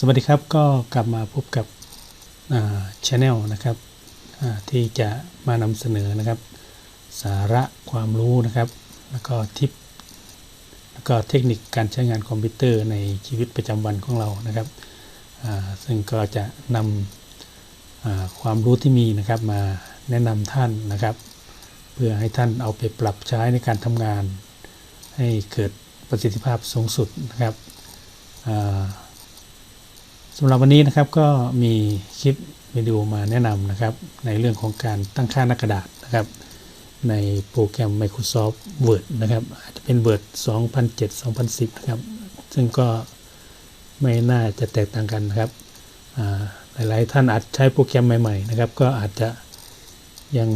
สวัสดีครับก็กลับมาพบกับช anel นะครับที่จะมานำเสนอนะครับ สาระความรู้นะครับ แล้วก็ทิปแล้วก็เทคนิคการใช้งานคอมพิวเตอร์ในชีวิตประจำวันของเรานะครับซึ่งก็จะนำความรู้ที่มีนะครับมาแนะนำท่านนะครับ เพื่อให้ท่านเอาไปปรับใช้ในการทำงาน ให้เกิดประสิทธิภาพสูงสุดนะครับ สำหรับวันนี้นะครับก็มีคลิปวิดีโอมาแนะนำนะครับ ในเรื่องของการตั้งค่าหน้ากระดาษนะครับ ในโปรแกรม Microsoft Word นะครับ อาจจะเป็น Word 2007-2010 นะครับ ซึ่งก็ไม่น่าจะแตกต่างกันนะครับหลายๆท่านอาจใช้โปรแกรมใหม่ๆนะครับ ก็อาจจะยัง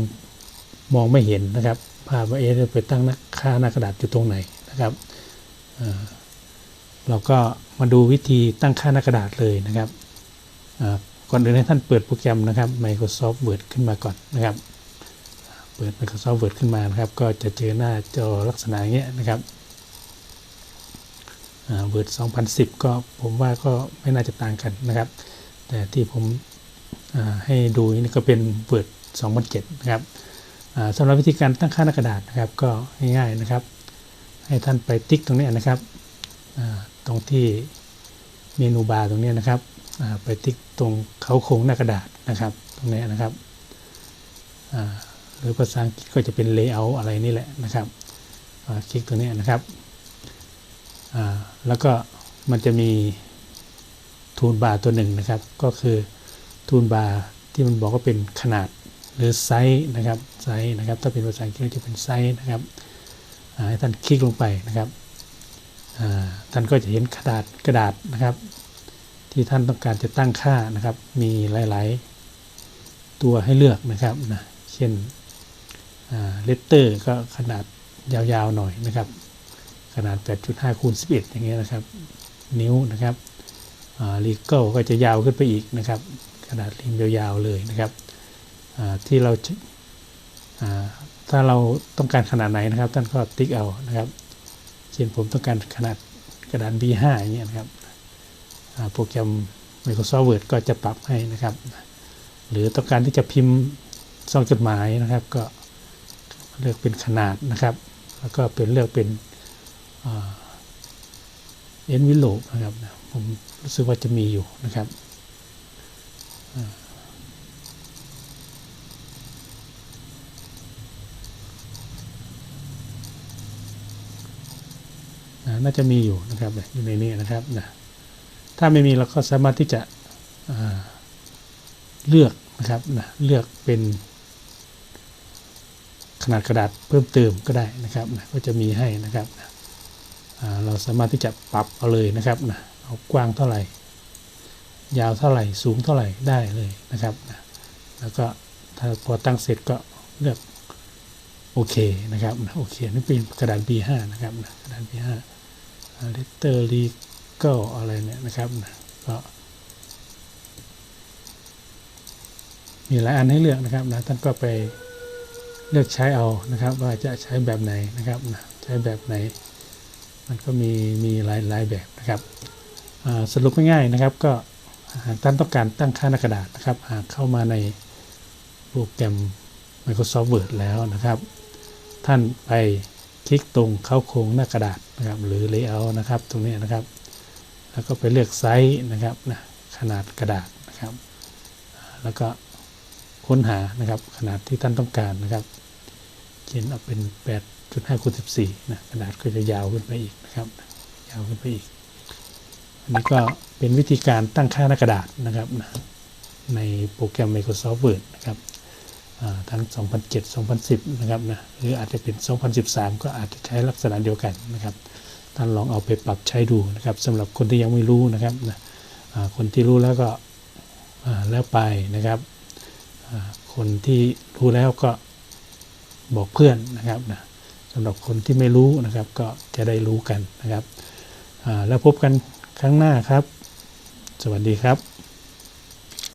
มองไม่เห็นนะครับภาพว่าเอ๊ะไปตั้งค่าหน้ากระดาษอยู่ตรงไหนนะครับ เราก็มาดูวิธีตั้งค่าหน้ากระดาษเลยนะครับก่อนอื่นให้ท่านเปิดโปรแกรมนะครับ Microsoft Word ขึ้นมาก่อนนะครับ เปิด Microsoft Word ขึ้นมานะครับ ก็จะเจอหน้าจอลักษณะอย่างเงี้ยนะครับ Word 2010 ก็ผมว่าก็ไม่น่าจะต่างกันนะครับ แต่ที่ผมให้ดูนี่ก็เป็น Word 2007 นะครับสำหรับวิธีการตั้งค่าหน้ากระดาษนะครับ ก็ง่ายๆนะครับ ให้ท่านไปติ๊กตรงนี้นะครับ ตรงที่เมนูบาร์ตรงนี้นะครับไปติ๊กตรงเขาโครงหน้ากระดาษนะครับ ตรงนี้นะครับหรือภาษาอังกฤษก็จะเป็น layout อะไรนี่แหละนะครับคลิกตัวนี้นะครับแล้วก็มันจะมีทูลบาร์ตัวหนึ่งนะครับ ก็คือทูลบาร์ที่มันบอกว่าเป็นขนาดหรือไซส์นะครับไซส์นะครับ ถ้าเป็นภาษาอังกฤษจะเป็นไซส์นะครับให้ท่านคลิกลงไปนะครับ ท่านก็จะเห็นกระดาษกระดาษนะครับ ที่ท่านต้องการจะตั้งค่านะครับ มีหลาย ๆ ตัวให้เลือกนะครับนะเช่นเลตเตอร์ก็ขนาดยาวๆหน่อยนะครับ ขนาด 8.5คูณ11 อย่างเงี้ยนะครับ นิ้วนะครับลีเกิลก็จะยาวขึ้นไปอีกนะครับ ขนาดริมยาวๆเลยนะครับที่เราถ้าเราต้องการขนาดไหนนะครับ ท่านก็ติ๊กเอานะครับ เช่นผมต้องการขนาดกระดาน B5 อย่างเงี้ยนะครับโปรแกรม Microsoft Word ก็จะปรับให้นะครับ หรือต้องการที่จะพิมพ์ซองจดหมายนะครับ ก็เลือกเป็นขนาดนะครับ แล้วก็เป็นเลือกเป็นเอ็นวิโลนะครับผมรู้สึกว่าจะมีอยู่นะครับ น่าจะมีอยู่นะครับอยู่ในนี้นะครับนะถ้าไม่มีเราก็สามารถที่จะเลือกนะครับนะเลือกเป็น ขนาดกระดาษเพิ่มเติมก็ได้นะครับนะก็จะมีให้นะครับนะเราสามารถที่จะปรับเอาเลยนะครับนะเอากว้างเท่าไหร่ ยาวเท่าไหร่สูงเท่าไหร่ได้เลยนะครับนะแล้วก็ถ้าพอตั้งเสร็จก็เลือกโอเคนะครับนะโอเคนี่เป็นกระดาน B5 นะครับนะกระดาน B5 letter legal อะไรเนี่ยนะครับก็มีหลายอันให้เลือกนะครับนะท่านก็ไปเลือกใช้เอานะครับว่าจะใช้แบบไหนนะครับนะใช้แบบไหน มันก็มีมีหลายหลายแบบนะครับสรุปง่ายๆนะครับก็หากท่านต้องการตั้งค่าหน้ากระดาษนะครับ หากเข้ามาในโปรแกรม Microsoft Word แล้วนะครับ ท่านไป คลิกตรงเข้าโครงหน้ากระดาษนะครับ หรือ Layout นะครับ ตรงนี้นะครับ แล้วก็ไปเลือกไซส์นะครับนะขนาดกระดาษนะครับ แล้วก็ค้นหานะครับ ขนาดที่ท่านต้องการนะครับเขียนเอาเป็น 8.5คูณ14นะกระดาษก็จะยาวขึ้นไปอีกนะครับ ยาวขึ้นไปอีก อันนี้ก็เป็นวิธีการตั้งค่าหน้ากระดาษนะครับนะในโปรแกรม Microsoft Word นะครับ ทั้ง 2007 2010 นะครับนะหรืออาจจะเป็น 2013 ก็อาจจะใช้ลักษณะเดียวกันนะครับ ท่านลองเอาไปปรับใช้ดูนะครับสำหรับคนที่ยังไม่รู้นะครับนะคนที่รู้แล้วก็แล้วไปนะครับ คนที่รู้แล้วก็บอกเพื่อนนะครับนะสำหรับคนที่ไม่รู้นะครับ ก็จะได้รู้กันนะครับแล้วพบกันครั้งหน้าครับ สวัสดีครับ